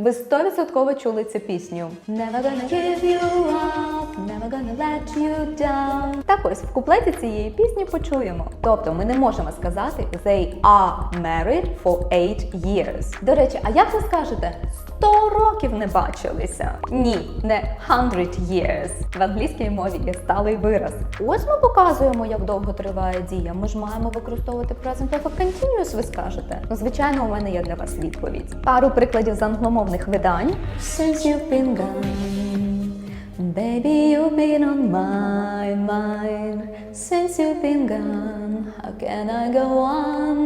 Ви 100% чули цю пісню. Never gonna give you up, never gonna let you down. Так ось в куплеті цієї пісні почуємо. Тобто ми не можемо сказати they are married for 8 years. До речі, а як ви скажете 100 років не бачилися? Ні, не 100 years. В англійській мові є сталий вираз. Ось ми показуємо, як довго триває дія. Ми ж маємо використовувати present perfect continuous, ви скажете. Ну, звичайно, у мене є для вас відповідь. Пару прикладів з англомовних видань. Since you've been gone, baby, you've been on my mind. Since you've been gone, how can I go on?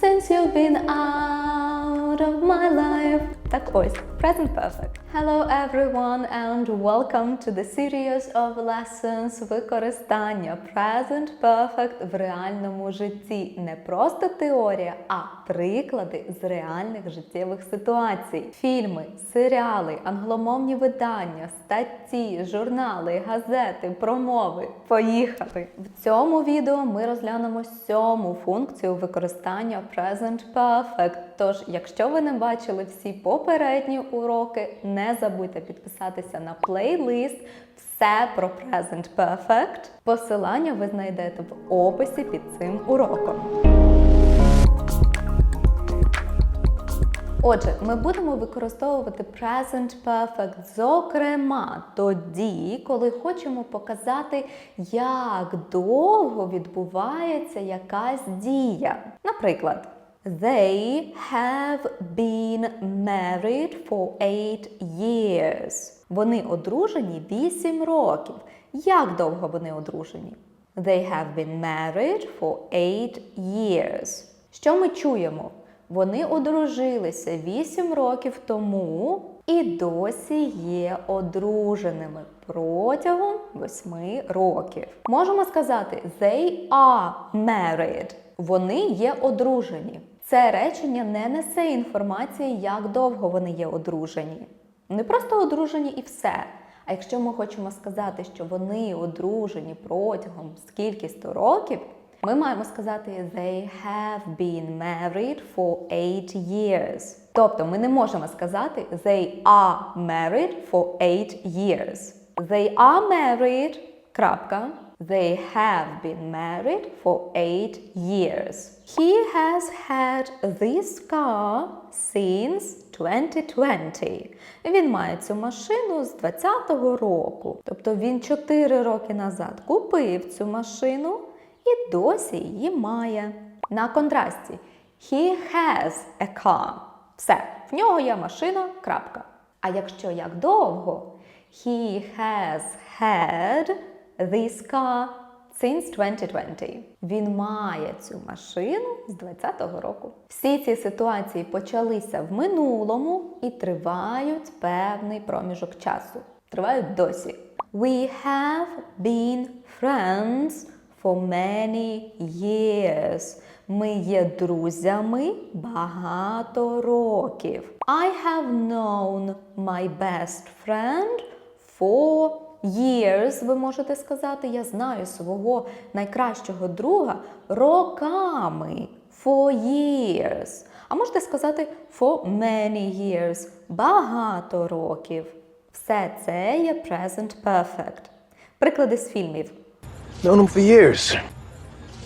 Since you've been out of my life. Так ось, present perfect. Hello everyone and welcome to the series of lessons використання present perfect в реальному житті. Не просто теорія, а приклади з реальних життєвих ситуацій. Фільми, серіали, англомовні видання, статті, журнали, газети, промови. Поїхали! В цьому відео ми розглянемо сьому функцію використання present perfect. Тож, якщо ви не бачили всі попередні уроки, не забудьте підписатися на плейлист все про present perfect. Посилання ви знайдете в описі під цим уроком. Отже, ми будемо використовувати present perfect, зокрема тоді, коли хочемо показати, як довго відбувається якась дія. Наприклад, They have been married for eight years. Вони одружені 8 років. Як довго вони одружені? They have been married for eight years. Що ми чуємо? Вони одружилися 8 років тому і досі є одруженими протягом 8 років. Можемо сказати they are married. Вони є одружені. Це речення не несе інформації, як довго вони є одружені. Не просто одружені і все. А якщо ми хочемо сказати, що вони одружені протягом скількись-то років, ми маємо сказати they have been married for 8 years. Тобто ми не можемо сказати they are married for 8 years. They are married. Крапка. They have been married for 8 years. He has had this car since 2020. Він має цю машину з 20-го року. Тобто він 4 роки назад купив цю машину і досі її має. На контрасті He has a car. Все, в нього є машина. крапка. А якщо як довго? He has had this car since 2020. Він має цю машину з 20-го року. Всі ці ситуації почалися в минулому і тривають певний проміжок часу. Тривають досі. We have been friends for many years. Ми є друзями багато років. I have known my best friend for years. Ви можете сказати, я знаю свого найкращого друга роками. For years. А можете сказати for many years. Багато років. Все це є present perfect. Приклади з фільмів. Known him for years.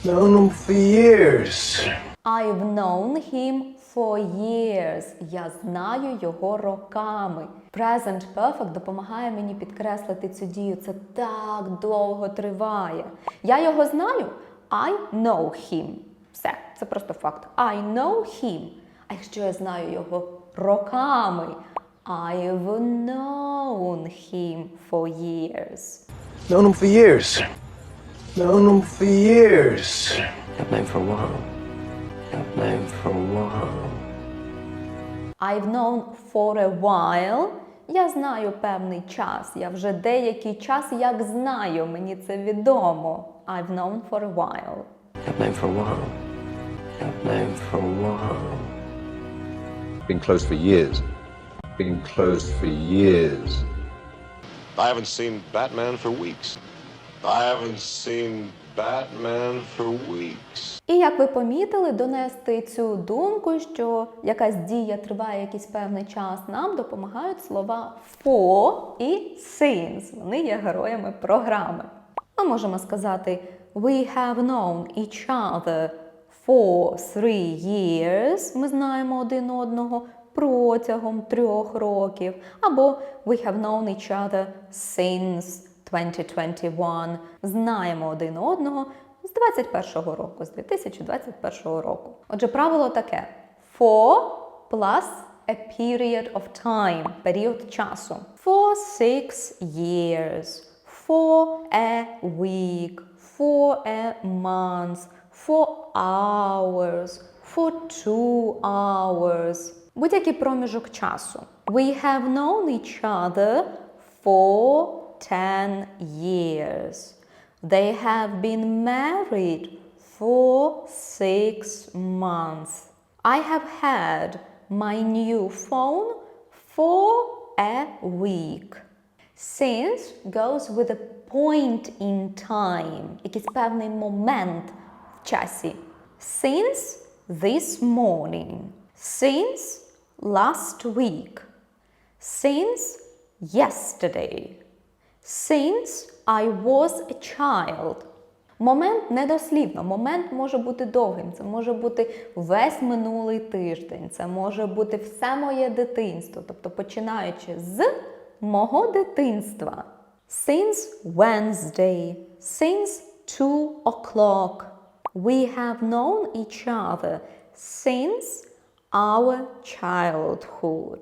Known him for years. I've known him for years. Я знаю його роками. Present perfect допомагає мені підкреслити цю дію. Це так довго триває. Я його знаю. I know him. Все, це просто факт. I know him. А якщо я знаю його роками, I've known him for years. Known him for years. Known him for years. I've known for a while. I've known for a while. I've known for a while. Я знаю певний час. Я вже деякий час як знаю, мені це відомо. I've known for a while. I've known for a while. I've known for a while. Been closed for years. Been closed for years. I haven't seen Batman for weeks. I haven't seen Batman for weeks. І як ви помітили, донести цю думку, що якась дія триває якийсь певний час, нам допомагають слова for і since. Вони є героями програми. Ми можемо сказати We have known each other for three years. Ми знаємо один одного протягом трьох років. Або We have known each other since 2021. Знаємо один одного з 21 року, з 2021 року. Отже, правило таке: for plus a period of time, період часу. For six years, for a week, for a month, for hours, for two hours. Будь-який проміжок часу. We have known each other for 10 years. They have been married for six months. I have had my new phone for a week. Since goes with a point in time, якийсь певний момент в часі. Since this morning. Since last week. Since yesterday. Since I was a child. Момент недослівно. Момент може бути довгим. Це може бути весь минулий тиждень. Це може бути все моє дитинство. Тобто починаючи з мого дитинства. Since Wednesday. Since two o'clock. We have known each other since our childhood.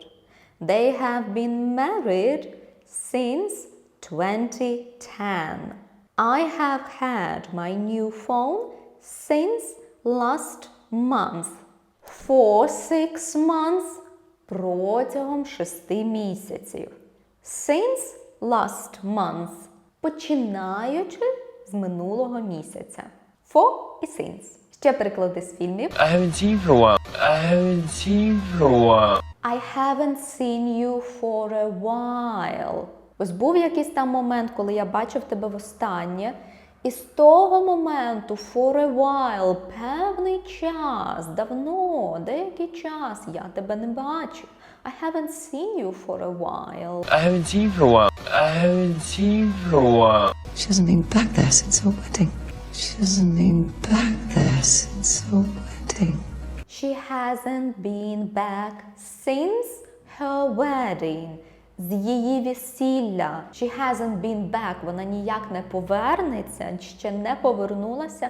They have been married since 2010. I have had my new phone since last month. For six months протягом шести місяців. Since last month починаючи з минулого місяця. For і since. Ще приклади з фільмів. I haven't seen for a while. I haven't seen for a while. I haven't seen you for a while. Ось був якийсь там момент, коли я бачив тебе востаннє. І з того моменту, for a while, певний час, давно, деякий час я тебе не бачив. I haven't seen you for a while. I haven't seen for a while. I haven't seen for a while. She hasn't been back there since her wedding. She hasn't been back there since her wedding. She hasn't been back since her wedding. З її весілля. She hasn't been back. Вона ніяк не повернеться, ще не повернулася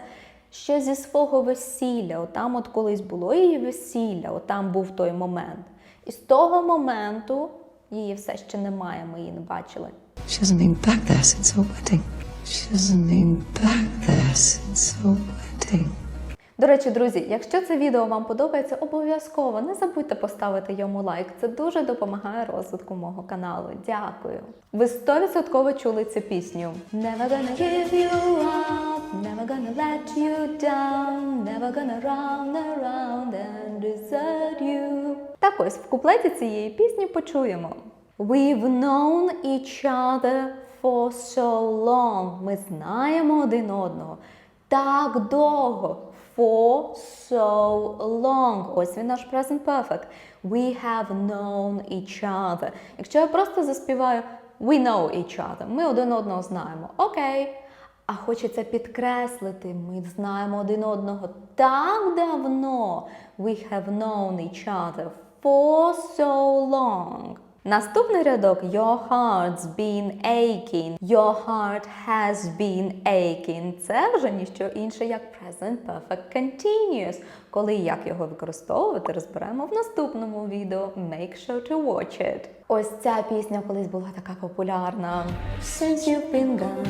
ще зі свого весілля. Отам от колись було її весілля, отам був той момент. І з того моменту її все ще немає, ми її не бачили. She hasn't been back there since her wedding. She hasn't been back there since her wedding. До речі, друзі, якщо це відео вам подобається, обов'язково не забудьте поставити йому лайк. Це дуже допомагає розвитку мого каналу. Дякую. Ви 100% чули цю пісню. Never gonna give you up, never gonna let you down, never gonna run around and desert you. Так ось в куплеті цієї пісні почуємо. We've known each other for so long. Ми знаємо один одного так довго. For so long. Ось він наш present perfect. We have known each other. Якщо я просто заспіваю We know each other. Ми один одного знаємо. Окей. А хочеться підкреслити, ми знаємо один одного так давно. We have known each other for so long. Наступний рядок Your heart's been aching. Your heart has been aching. Це вже ніщо інше, як present perfect continuous. Коли і як його використовувати, розберемо в наступному відео. Make sure to watch it. Ось ця пісня колись була така популярна. Since you've been gone.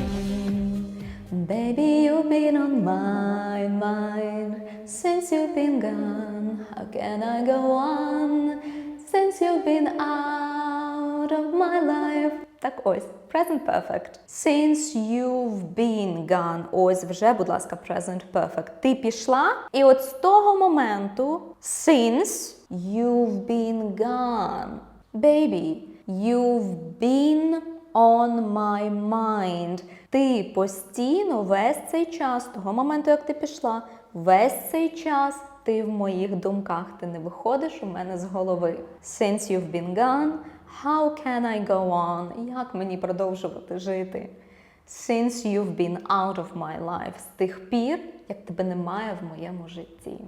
Baby, you've been on my mind since you've been gone. How can I go on since you've been out of my life? Так ось, present perfect. Since you've been gone. Ось вже, будь ласка, present perfect. Ти пішла, і от з того моменту since you've been gone. Baby, you've been on my mind. Ти постійно весь цей час, того моменту, як ти пішла, весь цей час ти в моїх думках. Ти не виходиш у мене з голови. Since you've been gone, how can I go on? Як мені продовжувати жити? Since you've been out of my life. З тих пір, як тебе немає в моєму житті.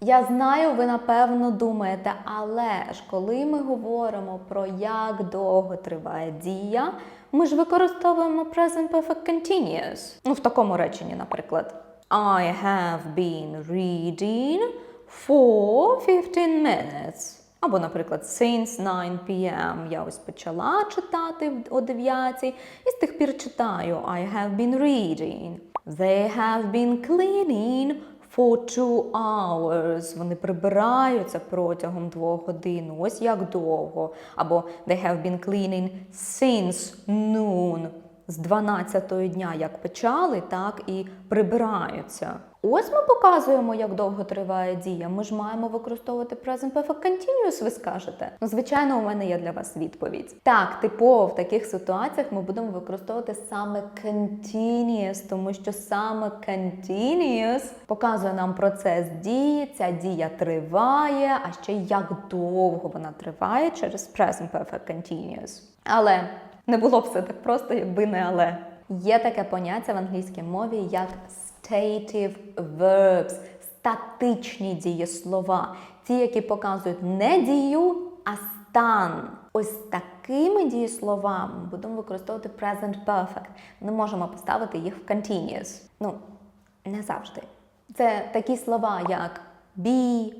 Я знаю, ви напевно думаєте, але ж коли ми говоримо про як довго триває дія, ми ж використовуємо present perfect continuous. Ну, в такому реченні, наприклад, I have been reading for 15 minutes. Або, наприклад, since 9 p.m. я ось почала читати о 9 і з тих пір читаю I have been reading. They have been cleaning for two hours. Вони прибираються протягом двох годин. Ось як довго. Або they have been cleaning since noon. З 12 дня, як почали, так і прибираються. Ось ми показуємо, як довго триває дія. Ми ж маємо використовувати present perfect continuous, ви скажете. Ну, звичайно, у мене є для вас відповідь. Так, типово в таких ситуаціях ми будемо використовувати саме continuous, тому що саме continuous показує нам процес дії. Ця дія триває, а ще як довго вона триває через present perfect continuous. Але не було б все так просто, якби не але. Є таке поняття в англійській мові як stative verbs, статичні дієслова, ті, які показують не дію, а стан. Ось такими дієсловами будемо використовувати present perfect. Не можемо поставити їх в continuous. Ну, не завжди. Це такі слова, як be,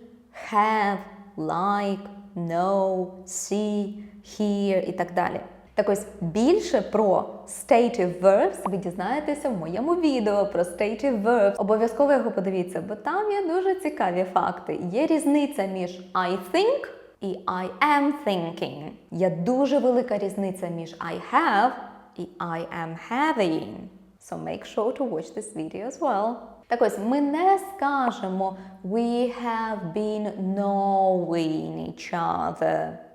have, like, know, see, hear і так далі. Так ось більше про stative verbs ви дізнаєтеся в моєму відео про stative verbs. Обов'язково його подивіться, бо там є дуже цікаві факти. Є різниця між I think і I am thinking. Є дуже велика різниця між I have і I am having. So make sure to watch this video as well. Так ось ми не скажемо we have been knowing each other.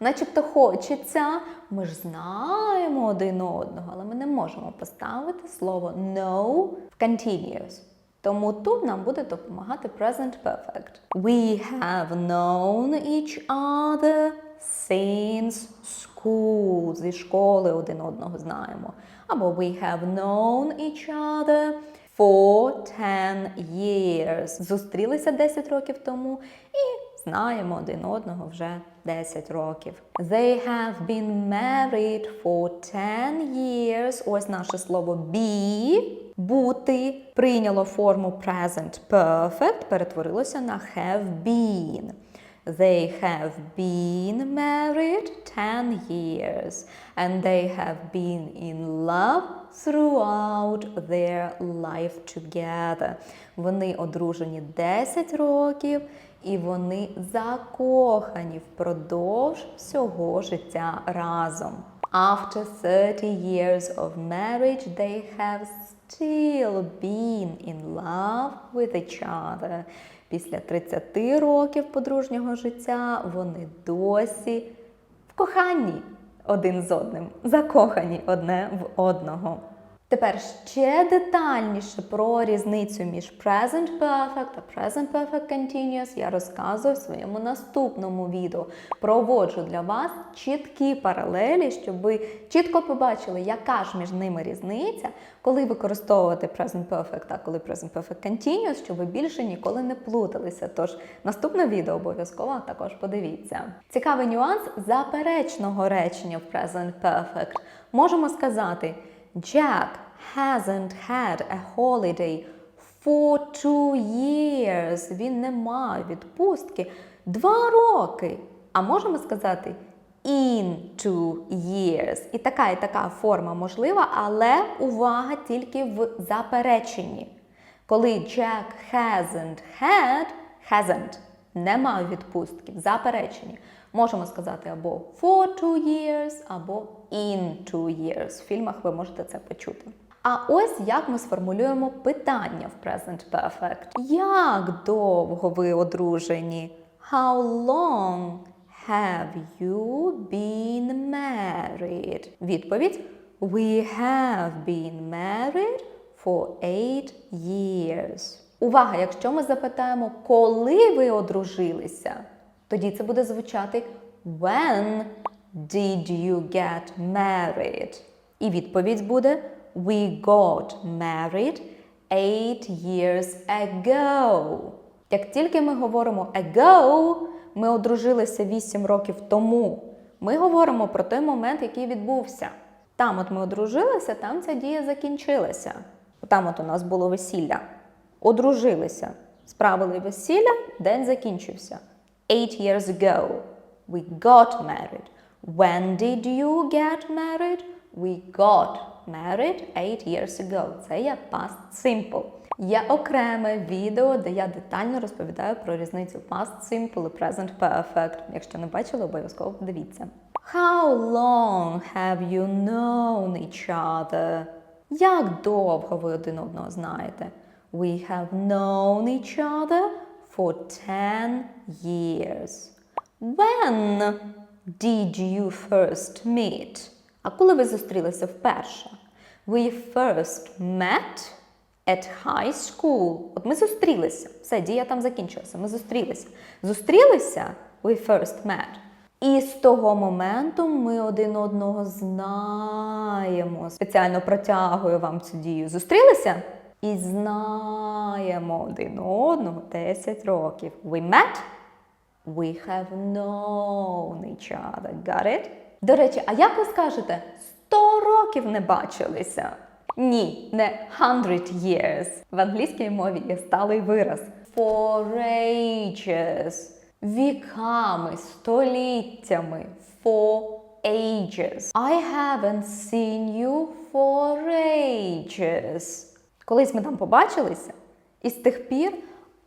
Начебто хочеться, ми ж знаємо один одного, але ми не можемо поставити слово know в continuous. Тому тут нам буде допомагати present perfect. We have known each other since school. Зі школи один одного знаємо. Або we have known each other for 10 years. Зустрілися 10 років тому і знаємо один одного вже 10 років. They have been married for 10 years. Ось наше слово be, бути, прийняло форму present perfect, перетворилося на have been. They have been married 10 years and they have been in love throughout their life together. Вони одружені 10 років і вони закохані впродовж всього життя разом. After 30 years of marriage, they have still been in love with each other. Після 30 років подружнього життя вони досі в коханні один з одним, закохані одне в одного. Тепер ще детальніше про різницю між present perfect та present perfect continuous я розказую в своєму наступному відео. Проводжу для вас чіткі паралелі, щоб ви чітко побачили, яка ж між ними різниця, коли використовувати present perfect, а коли present perfect continuous, щоб ви більше ніколи не плуталися. Тож наступне відео обов'язково також подивіться. Цікавий нюанс заперечного речення в present perfect. Можемо сказати. Jack hasn't had a holiday for two years. Він не мав відпустки два роки. А можемо сказати in two years. І така, і така форма можлива, але увага тільки в запереченні. Коли Jack hasn't had, hasn't, не мав відпустки в запереченні. Можемо сказати або for two years, або in two years. В фільмах ви можете це почути. А ось як ми сформулюємо питання в present perfect. Як довго ви одружені? How long have you been married? Відповідь We have been married for eight years. Увага, якщо ми запитаємо, коли ви одружилися, тоді це буде звучати When did you get married? І відповідь буде We got married eight years ago. Як тільки ми говоримо ago, ми одружилися 8 років тому. Ми говоримо про той момент, який відбувся. Там от ми одружилися, там ця дія закінчилася. Там от у нас було весілля. Одружилися, справили весілля, день закінчився. Eight years ago, we got married. When did you get married? We got married eight years ago. Це є past simple. Є окреме відео, де я детально розповідаю про різницю past simple і present perfect. Якщо не бачили, обов'язково подивіться. How long have you known each other? Як довго ви один одного знаєте? We have known each other for 10 years. When did you first meet? А коли ви зустрілися вперше? We first met at high school. От ми зустрілися. Все, дія там закінчилася. Ми зустрілися. Зустрілися? We first met. І з того моменту ми один одного знаємо. Спеціально протягую вам цю дію. Зустрілися? І знаємо один одного 10 років. We met? We have known each other. Got it? До речі, а як ви скажете 100 років не бачилися? Ні, не 100 years. В англійській мові є сталий вираз. For ages. Віками, століттями. For ages. I haven't seen you for ages. Колись ми там побачилися, і з тих пір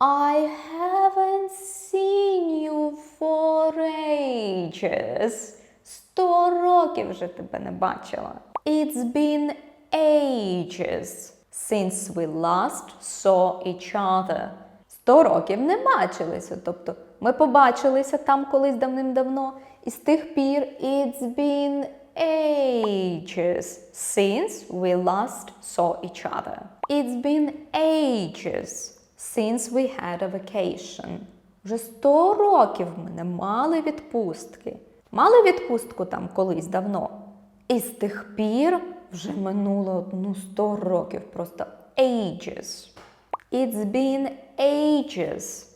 I haven't seen you for ages. Сто років вже тебе не бачила. It's been ages since we last saw each other. Сто років не бачилися. Тобто ми побачилися там колись давним-давно, і з тих пір it's been ages since we last saw each other. It's been ages since we had a vacation. Вже 100 років ми не мали відпустки. Мали відпустку там колись давно. І з тих пір вже минуло ну 100 років, просто ages. It's been ages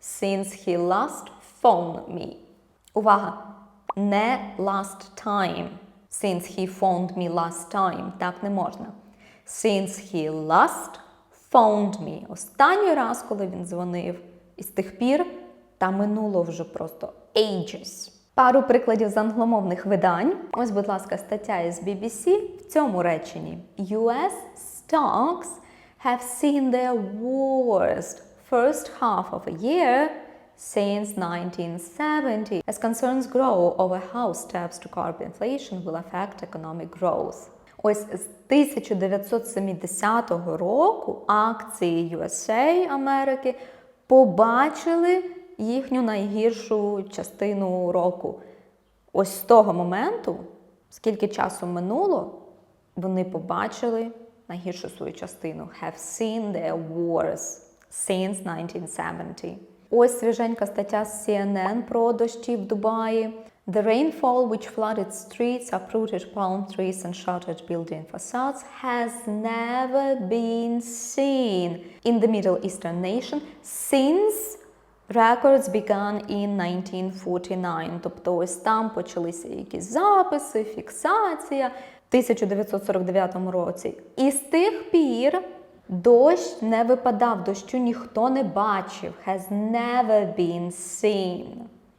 since he last phoned me. Увага! Не last time. Since he phoned me last time. Так не можна. Since he last phoned me. Останній раз, коли він дзвонив. І з тих пір та минуло вже просто ages. Пару прикладів з англомовних видань. Ось, будь ласка, стаття із BBC в цьому реченні. US stocks have seen their worst first half of a year since 1970 as concerns grow over how steps to curb inflation will affect economic growth. Ось з 1970 року акції USA Америки побачили їхню найгіршу частину року. Ось з того моменту, скільки часу минуло, вони побачили найгіршу свою частину. Have seen their worst since 1970. Ось свіженька стаття з CNN про дощі в Дубаї. The rainfall which flooded streets, uprooted palm trees and shattered building facades has never been seen in the Middle Eastern nation since Records began in 1949. Тобто ось там почалися якісь записи, фіксація в 1949 році. І з тих пір дощ не випадав, дощу ніхто не бачив. Has never been seen.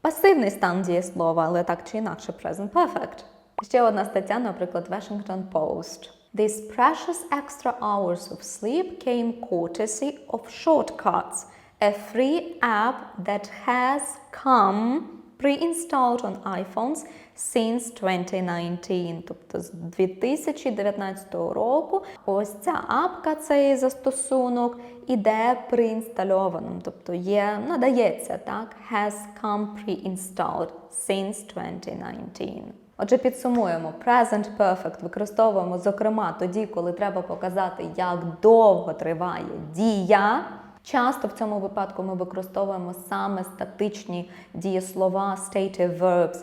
Пасивний стан дієслова, але так чи інакше present perfect. Ще одна стаття, наприклад, Washington Post. These precious extra hours of sleep came courtesy of Shortcuts, a free app that has come pre-installed on iPhones since 2019. Тобто з 2019 року ось ця апка, цей застосунок, іде преінстальованим, тобто є, надається так, has come pre-installed since 2019. Отже, підсумуємо, present perfect використовуємо, зокрема, тоді, коли треба показати, як довго триває дія. Часто в цьому випадку ми використовуємо саме статичні дієслова stative verbs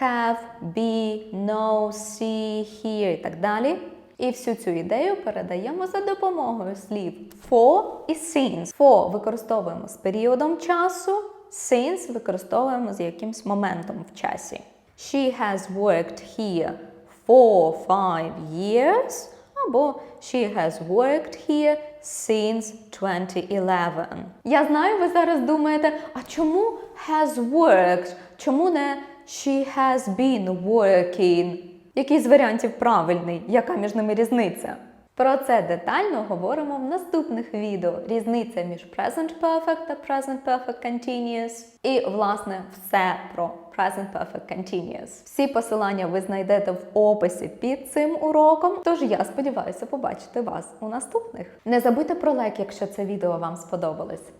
have, be, know, see, hear і так далі. І всю цю ідею передаємо за допомогою слів for і since. For використовуємо з періодом часу, since використовуємо з якимсь моментом в часі. She has worked here for five years або She has worked here since 2011. Я знаю, ви зараз думаєте, а чому has worked? Чому не she has been working? Який з варіантів правильний? Яка між ними різниця? Про це детально говоримо в наступних відео. Різниця між present perfect та present perfect continuous. І, власне, все про present perfect continuous. Всі посилання ви знайдете в описі під цим уроком. Тож я сподіваюся побачити вас у наступних. Не забудьте про лайк, якщо це відео вам сподобалось.